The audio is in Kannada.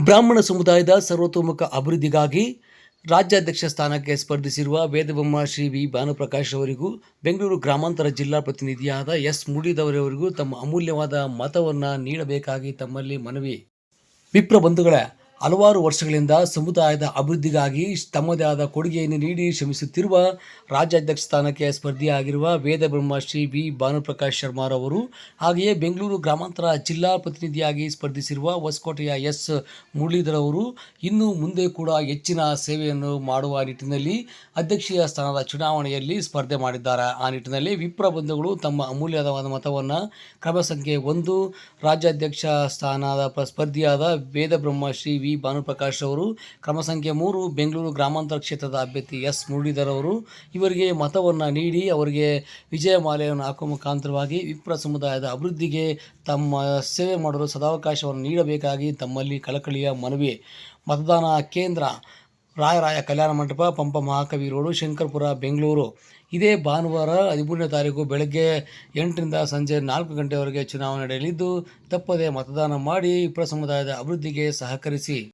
ಬ್ರಾಹ್ಮಣ ಸಮುದಾಯದ ಸರ್ವತೋಮುಖ ಅಭಿವೃದ್ಧಿಗಾಗಿ ರಾಜ್ಯಾಧ್ಯಕ್ಷ ಸ್ಥಾನಕ್ಕೆ ಸ್ಪರ್ಧಿಸಿರುವ ವೇದಬೊಮ್ಮ ಶ್ರೀ ವಿ. ಭಾನುಪ್ರಕಾಶ್ ಅವರಿಗೂ, ಬೆಂಗಳೂರು ಗ್ರಾಮಾಂತರ ಜಿಲ್ಲಾ ಪ್ರತಿನಿಧಿಯಾದ ಎಸ್. ಮುಡಿದವರವರಿಗೂ ತಮ್ಮ ಅಮೂಲ್ಯವಾದ ಮತವನ್ನು ನೀಡಬೇಕಾಗಿ ತಮ್ಮಲ್ಲಿ ಮನವಿ. ವಿಪ್ರ ಬಂಧುಗಳೇ ಹಲವಾರು ವರ್ಷಗಳಿಂದ ಸಮುದಾಯದ ಅಭಿವೃದ್ಧಿಗಾಗಿ ತಮ್ಮದೇ ಆದ ಕೊಡುಗೆಯನ್ನು ನೀಡಿ ಶ್ರಮಿಸುತ್ತಿರುವ ರಾಜ್ಯಾಧ್ಯಕ್ಷ ಸ್ಥಾನಕ್ಕೆ ಸ್ಪರ್ಧಿಯಾಗಿರುವ ವೇದಬ್ರಹ್ಮ ಶ್ರೀ ಬಿ ಭಾನುಪ್ರಕಾಶ್ ಶರ್ಮಾರವರು ಹಾಗೆಯೇ ಬೆಂಗಳೂರು ಗ್ರಾಮಾಂತರ ಜಿಲ್ಲಾ ಪ್ರತಿನಿಧಿಯಾಗಿ ಸ್ಪರ್ಧಿಸಿರುವ ಹೊಸಕೋಟೆಯ ಎಸ್. ಮುರಳೀಧರ್ ಅವರು ಇನ್ನು ಮುಂದೆ ಕೂಡ ಹೆಚ್ಚಿನ ಸೇವೆಯನ್ನು ಮಾಡುವ ನಿಟ್ಟಿನಲ್ಲಿ ಅಧ್ಯಕ್ಷೀಯ ಸ್ಥಾನದ ಚುನಾವಣೆಯಲ್ಲಿ ಸ್ಪರ್ಧೆ ಮಾಡಿದ್ದಾರೆ. ಆ ನಿಟ್ಟಿನಲ್ಲಿ ವಿಪ್ರ ಬಂಧುಗಳು ತಮ್ಮ ಅಮೂಲ್ಯವಾದ ಮತವನ್ನು ಕ್ರಮ ಸಂಖ್ಯೆ ಒಂದು, ರಾಜ್ಯಾಧ್ಯಕ್ಷ ಸ್ಥಾನದ ಸ್ಪರ್ಧಿಯಾದ ವೇದ ಬ್ರಹ್ಮ ಶ್ರೀ ವಿ ಭಾನುಪ್ರಕಾಶ್ ಅವರು, ಕ್ರಮ ಸಂಖ್ಯೆ ಮೂರು, ಬೆಂಗಳೂರು ಗ್ರಾಮಾಂತರ ಕ್ಷೇತ್ರದ ಅಭ್ಯರ್ಥಿ ಎಸ್ ಮುರಳೀಧರ್ ಅವರು. ಇವರಿಗೆ ಮತವನ್ನು ನೀಡಿ ಅವರಿಗೆ ವಿಜಯ ಮಾಲೆಯನ್ನು ಹಾಕುವ ಮುಖಾಂತರವಾಗಿ ವಿಪ್ರ ಸಮುದಾಯದ ಅಭಿವೃದ್ಧಿಗೆ ತಮ್ಮ ಸೇವೆ ಮಾಡಲು ಸದಾವಕಾಶವನ್ನು ನೀಡಬೇಕಾಗಿ ತಮ್ಮಲ್ಲಿ ಕಳಕಳಿಯ ಮನವಿ. ಮತದಾನ ಕೇಂದ್ರ ರಾಯರಾಯ ಕಲ್ಯಾಣ ಮಂಟಪ, ಪಂಪ ಮಹಾಕವಿ ರೋಡು, ಶಂಕರ್ಪುರ ಬೆಂಗಳೂರು. ಇದೇ ಭಾನುವಾರ ಹದಿಮೂರನೇ ತಾರೀಕು ಬೆಳಗ್ಗೆ ಎಂಟರಿಂದ ಸಂಜೆ ನಾಲ್ಕು ಗಂಟೆವರೆಗೆ ಚುನಾವಣೆ ನಡೆಯಲಿದ್ದು, ತಪ್ಪದೇ ಮತದಾನ ಮಾಡಿ ವಿಪ್ರ ಸಮುದಾಯದ ಅಭಿವೃದ್ಧಿಗೆ ಸಹಕರಿಸಿ.